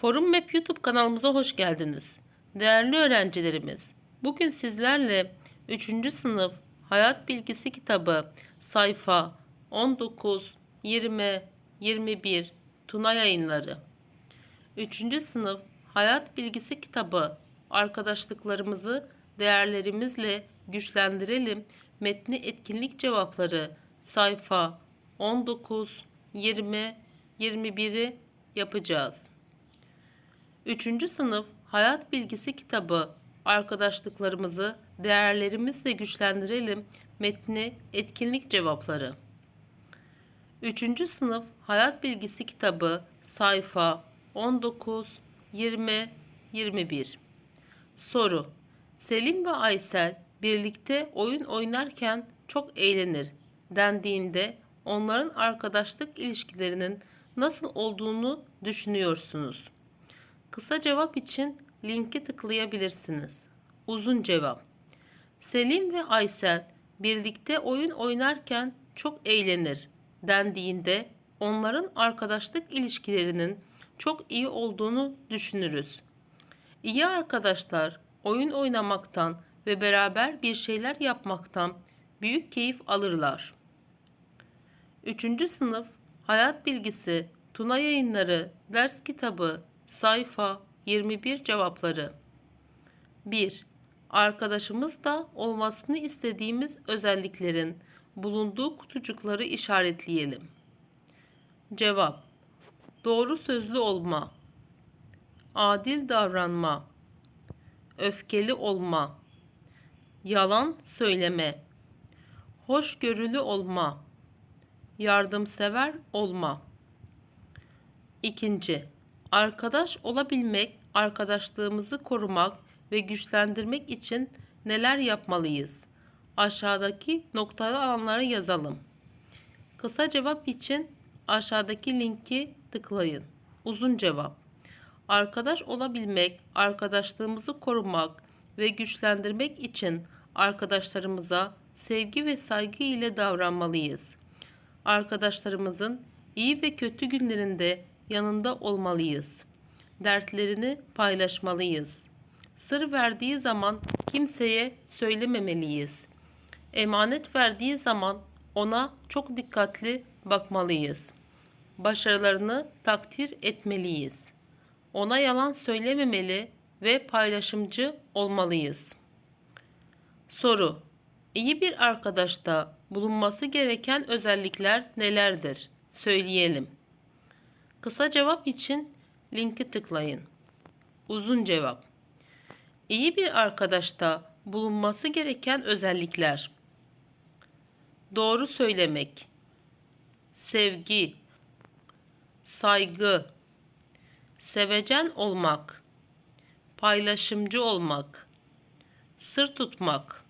Forum Map YouTube kanalımıza hoş geldiniz. Değerli öğrencilerimiz, bugün sizlerle 3. sınıf Hayat Bilgisi kitabı sayfa 19, 20, 21 Tuna Yayınları 3. sınıf Hayat Bilgisi kitabı Arkadaşlıklarımızı değerlerimizle güçlendirelim metni etkinlik cevapları sayfa 19, 20, 21'i yapacağız. 3. sınıf Hayat Bilgisi kitabı Arkadaşlıklarımızı değerlerimizle güçlendirelim metni etkinlik cevapları. 3. sınıf Hayat Bilgisi kitabı sayfa 19, 20, 21 Soru Selim ve Aysel birlikte oyun oynarken çok eğlenir dendiğinde onların arkadaşlık ilişkilerinin nasıl olduğunu düşünüyorsunuz? Kısa cevap için linki tıklayabilirsiniz. Uzun cevap. Selim ve Aysel birlikte oyun oynarken çok eğlenir dendiğinde onların arkadaşlık ilişkilerinin çok iyi olduğunu düşünürüz. İyi arkadaşlar oyun oynamaktan ve beraber bir şeyler yapmaktan büyük keyif alırlar. 3. sınıf Hayat Bilgisi Tuna Yayınları Ders Kitabı Sayfa 21 Cevapları 1. Arkadaşımızda olmasını istediğimiz özelliklerin bulunduğu kutucukları işaretleyelim. Cevap Doğru sözlü olma Adil davranma Öfkeli olma Yalan söyleme Hoşgörülü olma Yardımsever olma İkinci, arkadaş olabilmek, arkadaşlığımızı korumak ve güçlendirmek için neler yapmalıyız? Aşağıdaki noktalı alanları yazalım. Kısa cevap için aşağıdaki linki tıklayın. Uzun cevap. Arkadaş olabilmek, arkadaşlığımızı korumak ve güçlendirmek için arkadaşlarımıza sevgi ve saygı ile davranmalıyız. Arkadaşlarımızın iyi ve kötü günlerinde yanında olmalıyız. Dertlerini paylaşmalıyız. Sır verdiği zaman kimseye söylememeliyiz. Emanet verdiği zaman ona çok dikkatli bakmalıyız. Başarılarını takdir etmeliyiz. Ona yalan söylememeli ve paylaşımcı olmalıyız. Soru: İyi bir arkadaşta bulunması gereken özellikler nelerdir? Söyleyelim. Kısa cevap için linki tıklayın. Uzun cevap. İyi bir arkadaşta bulunması gereken özellikler. Doğru söylemek. Sevgi. Saygı. Sevecen olmak. Paylaşımcı olmak. Sır tutmak.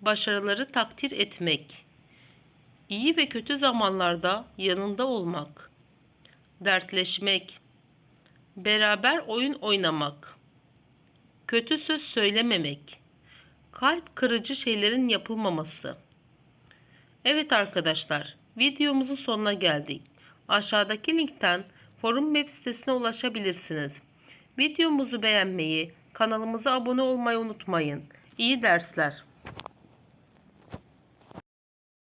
Başarıları takdir etmek. İyi ve kötü zamanlarda yanında olmak dertleşmek, beraber oyun oynamak, kötü söz söylememek, kalp kırıcı şeylerin yapılmaması. Evet arkadaşlar, videomuzun sonuna geldik. Aşağıdaki linkten forum web sitesine ulaşabilirsiniz. Videomuzu beğenmeyi, kanalımıza abone olmayı unutmayın. İyi dersler.